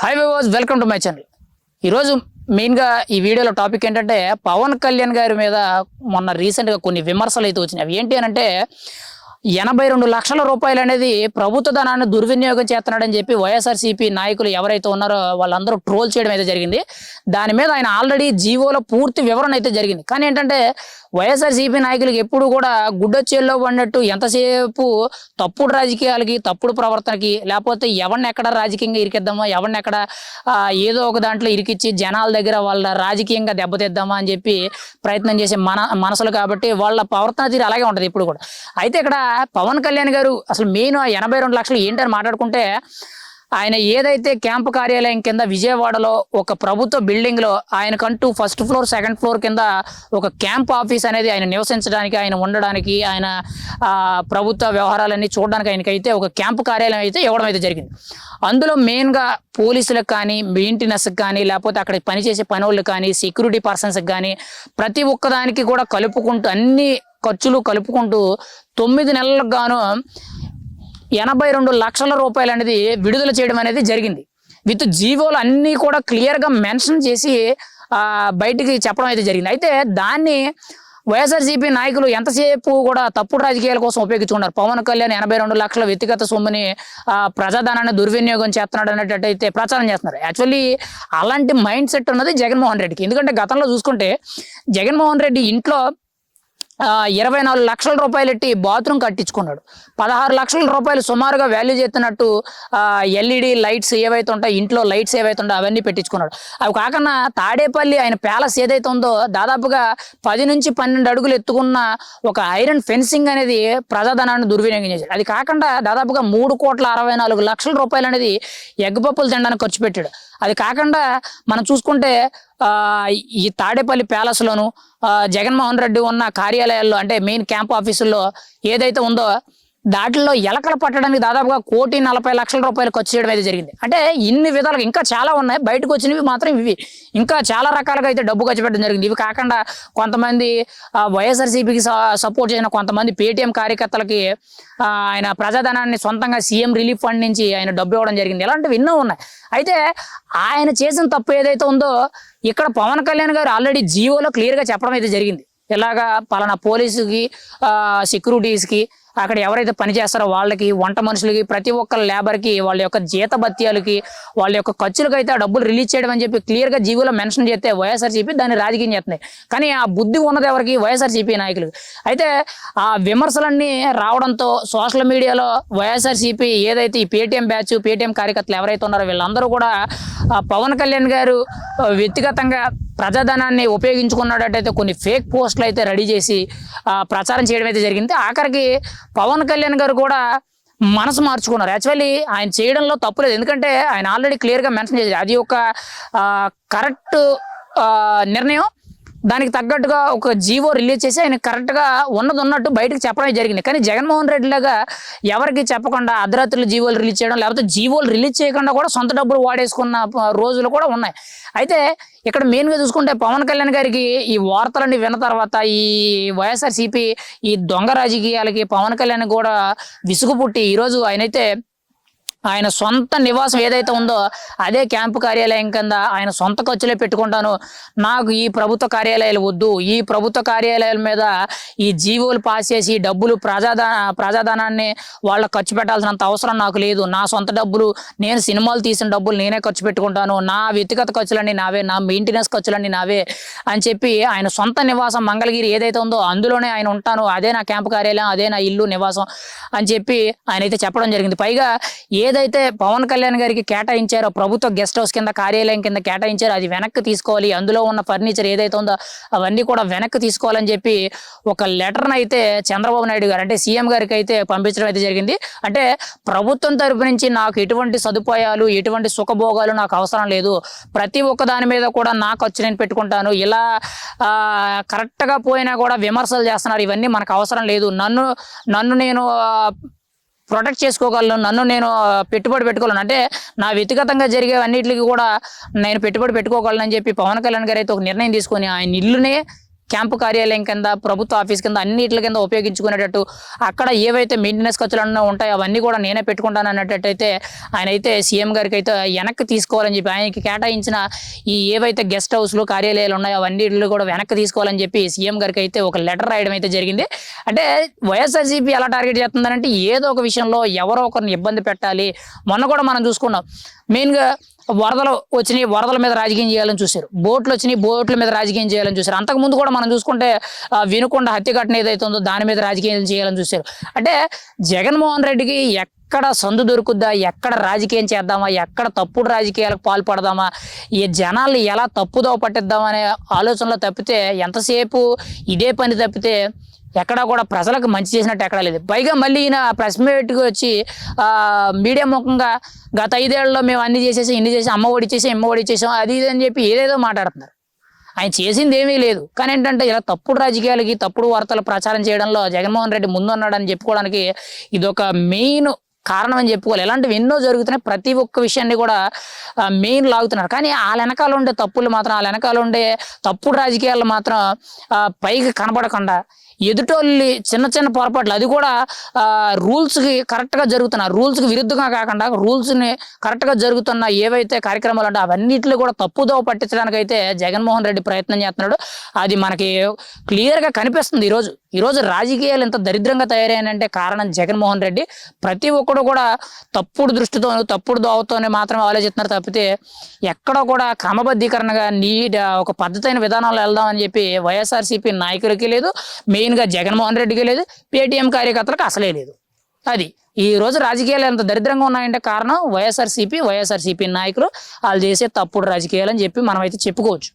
Hi వివాజ్ welcome to my channel ఈరోజు మెయిన్గా ఈ వీడియోలో టాపిక్ ఏంటంటే పవన్ కళ్యాణ్ గారి మీద మొన్న రీసెంట్గా కొన్ని విమర్శలు అయితే వచ్చినాయి. అవి ఏంటి అని అంటే ఎనభై రెండు లక్షల రూపాయలు అనేది ప్రభుత్వ ధనాన్ని దుర్వినియోగం చేస్తున్నాడని చెప్పి వైఎస్ఆర్సీపీ నాయకులు ఎవరైతే ఉన్నారో వాళ్ళందరూ ట్రోల్ చేయడం అయితే జరిగింది. దాని మీద ఆయన ఆల్రెడీ జీవోలో పూర్తి వివరణ అయితే జరిగింది. కానీ ఏంటంటే వైఎస్ఆర్సీపీ నాయకులకు ఎప్పుడు కూడా గుడ్డొచ్చేల్లో పడినట్టు ఎంతసేపు తప్పుడు రాజకీయాలకి తప్పుడు ప్రవర్తనకి లేకపోతే ఎవరిని ఎక్కడ రాజకీయంగా ఇరికిద్దామా ఎవరిని ఎక్కడ ఏదో ఒక దాంట్లో ఇరికిచ్చి జనాల దగ్గర వాళ్ళ రాజకీయంగా దెబ్బతిద్దామా అని చెప్పి ప్రయత్నం చేసే మన మనసులు కాబట్టి వాళ్ళ ప్రవర్తన తీరు అలాగే ఉంటుంది ఇప్పుడు కూడా. అయితే ఇక్కడ పవన్ కళ్యాణ్ గారు అసలు మెయిన్ ఎనభై రెండు లక్షలు ఏంటని మాట్లాడుకుంటే ఆయన ఏదైతే క్యాంపు కార్యాలయం కింద విజయవాడలో ఒక ప్రభుత్వ బిల్డింగ్లో ఆయనకంటూ ఫస్ట్ ఫ్లోర్ సెకండ్ ఫ్లోర్ కింద ఒక క్యాంప్ ఆఫీస్ అనేది ఆయన నివసించడానికి ఆయన ఉండడానికి ఆయన ప్రభుత్వ వ్యవహారాలన్నీ చూడడానికి ఆయనకైతే ఒక క్యాంపు కార్యాలయం అయితే ఇవ్వడం అయితే జరిగింది. అందులో మెయిన్గా పోలీసులకు కానీ మెయింటెనెన్స్కి కానీ లేకపోతే అక్కడ పనిచేసే వాళ్ళకి కానీ సెక్యూరిటీ పర్సన్స్కి కానీ ప్రతి ఒక్కదానికి కూడా కలుపుకుంటూ అన్ని ఖర్చులు కలుపుకుంటూ తొమ్మిది నెలలకు గాను ఎనభై రెండు లక్షల రూపాయలు అనేది విడుదల చేయడం అనేది జరిగింది. విత్ జీవోలు అన్నీ కూడా క్లియర్గా మెన్షన్ చేసి బయటికి చెప్పడం అయితే జరిగింది. అయితే దాన్ని వైఎస్ఆర్సీపీ నాయకులు ఎంతసేపు కూడా తప్పుడు రాజకీయాల కోసం ఉపయోగించుకున్నారు? పవన్ కళ్యాణ్ ఎనభై రెండు లక్షల వ్యక్తిగత సొమ్ముని ఆ, ప్రజాధనాన్ని దుర్వినియోగం చేస్తున్నాడు అనేటట్టు అయితే ప్రచారం చేస్తున్నారు. యాక్చువల్లీ అలాంటి మైండ్ సెట్ ఉన్నది జగన్మోహన్ రెడ్డికి. ఎందుకంటే గతంలో చూసుకుంటే జగన్మోహన్ రెడ్డి ఇంట్లో ఇరవై నాలుగు లక్షల రూపాయలు ఎట్టి బాత్రూమ్ కట్టించుకున్నాడు. పదహారు లక్షల రూపాయలు సుమారుగా వాల్యూ చేస్తున్నట్టు ఎల్ఈడి లైట్స్ ఏవైతే ఉంటాయో ఇంట్లో లైట్స్ ఏవైతే ఉంటాయో అవన్నీ పెట్టించుకున్నాడు. అవి కాకుండా తాడేపల్లి ఆయన ప్యాలెస్ ఏదైతే ఉందో దాదాపుగా పది నుంచి పన్నెండు అడుగులు ఎత్తుకున్న ఒక ఐరన్ ఫెన్సింగ్ అనేది ప్రజాధనాన్ని దుర్వినియోగం చేశాడు. అది కాకుండా దాదాపుగా మూడు కోట్ల అరవై నాలుగు లక్షల రూపాయలు అనేది ఎగ్గపప్పులు తినడానికి ఖర్చు పెట్టాడు. అది కాకుండా మనం చూసుకుంటే ఈ తాడేపల్లి ప్యాలెస్లోను ఆ, జగన్మోహన్ రెడ్డి ఉన్న కార్యాలయాల్లో అంటే మెయిన్ క్యాంప్ ఆఫీసుల్లో ఏదైతే ఉందో దాంట్లో ఎలకలు పట్టడానికి దాదాపుగా కోటి నలభై లక్షల రూపాయలు ఖర్చు చేయడం అయితే జరిగింది. అంటే ఇన్ని విధాలుగా ఇంకా చాలా ఉన్నాయి. బయటకు వచ్చినవి మాత్రం ఇవి. ఇంకా చాలా రకాలుగా అయితే డబ్బు ఖర్చు పెట్టడం జరిగింది. ఇవి కాకుండా కొంతమంది ఆ, వైఎస్ఆర్సీపీకి సపోర్ట్ చేసిన కొంతమంది పేటీఎం కార్యకర్తలకి ఆయన ప్రజాధనాన్ని సొంతంగా సీఎం రిలీఫ్ ఫండ్ నుంచి ఆయన డబ్బు ఇవ్వడం జరిగింది. ఇలాంటివి ఎన్నో ఉన్నాయి. అయితే ఆయన చేసిన తప్పు ఏదైతే ఉందో ఇక్కడ పవన్ కళ్యాణ్ గారు ఆల్రెడీ జియోలో క్లియర్గా చెప్పడం అయితే జరిగింది. ఇలాగా పలానా పోలీసుకి సెక్యూరిటీస్కి అక్కడ ఎవరైతే పనిచేస్తారో వాళ్ళకి వంట మనుషులకి ప్రతి ఒక్క లేబర్కి వాళ్ళ యొక్క జీత భత్యాలకి వాళ్ళ యొక్క ఖర్చులకు అయితే డబ్బులు రిలీజ్ చేయడం అని చెప్పి క్లియర్గా జీవోలో మెన్షన్ చేస్తే వైఎస్ఆర్సీపీ దాన్ని రాజకీయం చేస్తున్నాయి. కానీ ఆ బుద్ధి ఉన్నది ఎవరికి? వైఎస్ఆర్సీపీ నాయకులు అయితే ఆ విమర్శలన్నీ రావడంతో సోషల్ మీడియాలో వైఎస్ఆర్సీపీ ఏదైతే ఈ పేటీఎం బ్యాచ్ పేటీఎం కార్యకర్తలు ఎవరైతే ఉన్నారో వీళ్ళందరూ కూడా పవన్ కళ్యాణ్ గారు వ్యక్తిగతంగా ప్రజాధనాన్ని ఉపయోగించుకున్నట్టయితే కొన్ని ఫేక్ పోస్టులు అయితే రెడీ చేసి ప్రచారం చేయడం అయితే జరిగింది. ఆఖరికి పవన్ కళ్యాణ్ గారు కూడా మనసు మార్చుకున్నారు. యాక్చువల్లీ ఆయన చేయడంలో తప్పు లేదు. ఎందుకంటే ఆయన ఆల్రెడీ క్లియర్గా మెన్షన్ చేశారు. అది ఒక కరెక్ట్ నిర్ణయం. దానికి తగ్గట్టుగా ఒక జీవో రిలీజ్ చేసి ఆయన కరెక్ట్గా ఉన్నది ఉన్నట్టు బయటకు చెప్పడం జరిగింది. కానీ జగన్మోహన్ రెడ్డి లాగా ఎవరికి చెప్పకుండా అర్ధరాత్రులు జీవోలు రిలీజ్ చేయడం లేకపోతే జీవోలు రిలీజ్ చేయకుండా కూడా సొంత డబ్బులు వాడేసుకున్న రోజులు కూడా ఉన్నాయి. అయితే ఇక్కడ మెయిన్గా చూసుకుంటే పవన్ కళ్యాణ్ గారికి ఈ వార్తలన్నీ విన్న తర్వాత ఈ వైఎస్ఆర్సీపీ ఈ దొంగ రాజకీయాలకి పవన్ కళ్యాణ్ కూడా విసుగు పుట్టి ఈరోజు ఆయనైతే ఆయన సొంత నివాసం ఏదైతే ఉందో అదే క్యాంపు కార్యాలయం కింద ఆయన సొంత ఖర్చులే పెట్టుకుంటాను. నాకు ఈ ప్రభుత్వ కార్యాలయాలు వద్దు. ఈ ప్రభుత్వ కార్యాలయాల మీద ఈ జీవోలు పాస్ చేసి డబ్బులు ప్రజాదా ప్రజాధనాన్ని వాళ్ళ ఖర్చు పెట్టాల్సినంత అవసరం నాకు లేదు. నా సొంత డబ్బులు నేను సినిమాలు తీసిన డబ్బులు నేనే ఖర్చు పెట్టుకుంటాను. నా వ్యక్తిగత ఖర్చులన్నీ నావే. నా మెయింటెనెన్స్ ఖర్చులన్నీ నావే అని చెప్పి ఆయన సొంత నివాసం మంగళగిరి ఏదైతే ఉందో అందులోనే ఆయన ఉంటాను. అదే నా క్యాంపు కార్యాలయం అదే నా ఇల్లు నివాసం అని చెప్పి ఆయన అయితే చెప్పడం జరిగింది. పైగా ఏ ఏదైతే పవన్ కళ్యాణ్ గారికి కేటాయించారో ప్రభుత్వ గెస్ట్ హౌస్ కింద కార్యాలయం కింద కేటాయించారో అది వెనక్కి తీసుకోవాలి. అందులో ఉన్న ఫర్నిచర్ ఏదైతే ఉందో అవన్నీ కూడా వెనక్కి తీసుకోవాలని చెప్పి ఒక లెటర్ని అయితే చంద్రబాబు నాయుడు గారు అంటే సీఎం గారికి అయితే పంపించడం అయితే జరిగింది. అంటే ప్రభుత్వం తరపు నుంచి నాకు ఎటువంటి సదుపాయాలు ఎటువంటి సుఖభోగాలు నాకు అవసరం లేదు. ప్రతి ఒక్క దాని మీద కూడా నా ఖర్చు నేను పెట్టుకుంటాను. ఇలా కరెక్ట్గా పోయినా కూడా విమర్శలు చేస్తున్నారు. ఇవన్నీ మనకు అవసరం లేదు. నన్ను నన్ను నేను ప్రొటెక్ట్ చేసుకోగలను. నన్ను నేను పెట్టుబడి పెట్టుకోగలను అంటే నా వ్యక్తిగతంగా జరిగే అన్నిటికీ కూడా నేను పెట్టుబడి పెట్టుకోగలను అని చెప్పి పవన్ కళ్యాణ్ గారు అయితే ఒక నిర్ణయం తీసుకొని ఆయన ఇల్లునే క్యాంపు కార్యాలయం కింద ప్రభుత్వ ఆఫీస్ కింద అన్నిటి కింద ఉపయోగించుకునేటట్టు అక్కడ ఏవైతే మెయింటెనెన్స్ ఖర్చులు అన్నీ ఉంటాయో అవన్నీ కూడా నేనే పెట్టుకుంటాను అన్నట్టయితే ఆయన అయితే సీఎం గారికి అయితే వెనక్కి తీసుకోవాలని చెప్పి ఆయనకి కేటాయించిన ఈ ఏవైతే గెస్ట్ హౌస్లు కార్యాలయాలు ఉన్నాయో అవన్నీ కూడా వెనక్కి తీసుకోవాలని చెప్పి సీఎం గారికి అయితే ఒక లెటర్ రాయడం అయితే జరిగింది. అంటే వైఎస్ఆర్సీపీ ఎలా టార్గెట్ చేస్తుందంటే ఏదో ఒక విషయంలో ఎవరో ఒకరిని ఇబ్బంది పెట్టాలి. మొన్న కూడా మనం చూసుకున్నాం. మెయిన్గా వరదలు వచ్చినాయి వరదల మీద రాజకీయం చేయాలని చూశారు. బోట్లు వచ్చినాయి బోట్ల మీద రాజకీయం చేయాలని చూశారు. అంతకుముందు కూడా మనం చూసుకుంటే ఆ, వినుకొండ హత్య ఘటన ఏదైతే ఉందో దాని మీద రాజకీయం చేయాలని చూశారు. అంటే జగన్మోహన్ రెడ్డికి ఎక్కడ సందు దొరుకుద్దా? ఎక్కడ రాజకీయం చేద్దామా? ఎక్కడ తప్పుడు రాజకీయాలకు పాల్పడదామా? ఈ జనాల్ని ఎలా తప్పుదో పట్టిద్దామనే ఆలోచనలో తప్పితే ఎంతసేపు ఇదే పని తప్పితే ఎక్కడా కూడా ప్రజలకు మంచి చేసినట్టు ఎక్కడా లేదు. పైగా మళ్ళీ ఈయన ప్రెస్ మీట్కి వచ్చి మీడియా ముఖంగా గత ఐదేళ్ళలో మేము అన్ని చేసేసి ఇన్ని చేసాం అమ్మ ఒడి చేసి అమ్మ ఒడి చేసాం అది ఇది అని చెప్పి ఏదేదో మాట్లాడుతున్నారు. ఆయన చేసింది ఏమీ లేదు. కానీ ఏంటంటే ఇలా తప్పుడు రాజకీయాలకి తప్పుడు వార్తలు ప్రచారం చేయడంలో జగన్మోహన్ రెడ్డి ముందున్నాడని చెప్పుకోవడానికి ఇది ఒక మెయిన్ కారణం అని చెప్పుకోవాలి. ఇలాంటివి ఎన్నో జరుగుతున్నాయి. ప్రతి ఒక్క విషయాన్ని కూడా మెయిన్ లాగుతున్నారు. కానీ వాళ్ళ వెనకాల ఉండే తప్పులు మాత్రం వాళ్ళ వెనకాల ఉండే తప్పుడు రాజకీయాలు మాత్రం పైకి కనపడకుండా ఎదుటోళ్ళు చిన్న చిన్న పొరపాట్లు అది కూడా రూల్స్కి కరెక్ట్గా జరుగుతున్న రూల్స్కి విరుద్ధంగా కాకుండా రూల్స్ని కరెక్ట్గా జరుగుతున్న ఏవైతే కార్యక్రమాలు అంటే అవన్నిటిని కూడా తప్పుదోవ పట్టించడానికి అయితే జగన్మోహన్ రెడ్డి ప్రయత్నం చేస్తున్నాడు. అది మనకి క్లియర్గా కనిపిస్తుంది ఈరోజు. ఈరోజు రాజకీయాలు ఎంత దరిద్రంగా తయారైనంటే కారణం జగన్మోహన్ రెడ్డి. ప్రతి ఒక్కడు కూడా తప్పుడు దృష్టితోనూ తప్పుడు దోవతోనే మాత్రమే ఆలోచిస్తున్నారు తప్పితే ఎక్కడో కూడా క్రమబద్ధీకరణగా నీ ఒక పద్ధతైన విధానాలు వెళ్దామని చెప్పి వైఎస్ఆర్సీపీ నాయకులకి లేదు మెయిన్గా జగన్మోహన్ రెడ్డికి లేదు పేటీఎం కార్యకర్తలకు అసలే లేదు. అది. ఈ రోజు రాజకీయాలు ఎంత దరిద్రంగా ఉన్నాయంటే కారణం వైఎస్ఆర్సీపీ వైఎస్ఆర్సీపీ నాయకులు వాళ్ళు చేసే తప్పుడు రాజకీయాలు అని చెప్పి మనం అయితే చెప్పుకోవచ్చు.